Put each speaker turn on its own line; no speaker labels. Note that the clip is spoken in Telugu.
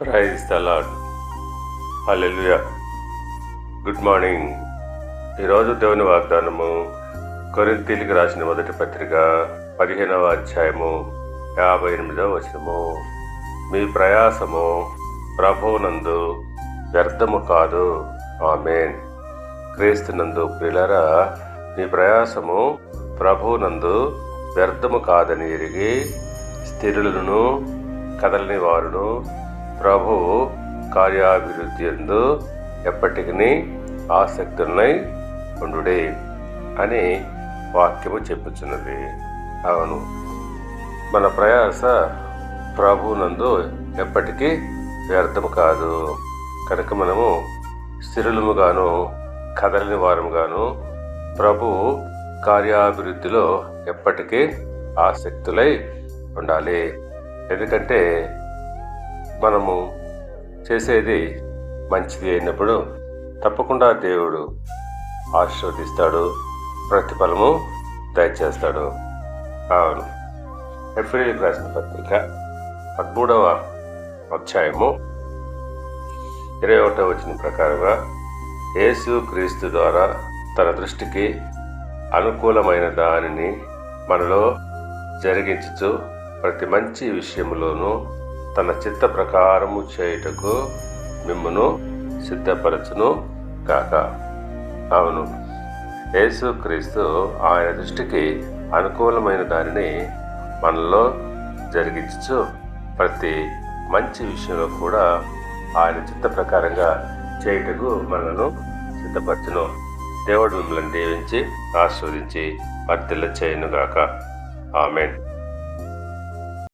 ప్రైజ్ తలాడ్ లాడ్ గుడ్ మార్నింగ్ ఈరోజు దేవుని వాగ్దానము కొరింతీలికి రాసిన మొదటి పత్రిక పదిహేనవ అధ్యాయము యాభై ఎనిమిదవ వచనము. మీ ప్రయాసము ప్రభువునందు వ్యర్థము కాదు. ఆమెన్. క్రీస్తునందు ప్రిలరా మీ ప్రయాసము ప్రభువునందు వ్యర్థము కాదని ఎరిగి స్థిరులను కదలని వారును ప్రభు కార్యాభివృద్ధి ఎందు ఎప్పటికీ ఆసక్తులై ఉండుడే అని వాక్యము చెప్పుచున్నది. అవును. మన ప్రయాస ప్రభునందు ఎప్పటికీ వ్యర్థము కాదు. కనుక మనము స్థిరులముగాను కదలని వారముగాను ప్రభు కార్యాభివృద్ధిలో ఎప్పటికీ ఆసక్తులై ఉండాలి. ఎందుకంటే మనము చేసేది మంచిది అయినప్పుడు తప్పకుండా దేవుడు ఆశీర్వదిస్తాడు ప్రతిఫలము దయచేస్తాడు. అవును. ఎఫ్రిల్ రాసిన పత్రిక పదమూడవ అధ్యాయము ఇరవై ఒకటో వచ్చిన ప్రకారంగా యేసు క్రీస్తు ద్వారా తన దృష్టికి అనుకూలమైన దానిని మనలో జరిగించుచు ప్రతి మంచి విషయంలోనూ తన చిత్త ప్రకారము చేయుటకు మిమ్మను సిద్ధపరచును కాక అవును. యేసు క్రీస్తు ఆయన దృష్టికి అనుకూలమైన దానిని మనలో జరిగించు. ప్రతి మంచి విషయంలో కూడా ఆయన చిత్త ప్రకారంగా చేయుటకు మనను సిద్ధపరచును. దేవుడు మిమ్మల్ని దీవించి ఆస్వాదించి వర్తిల్ల చేయనుగాక ఆమెన్.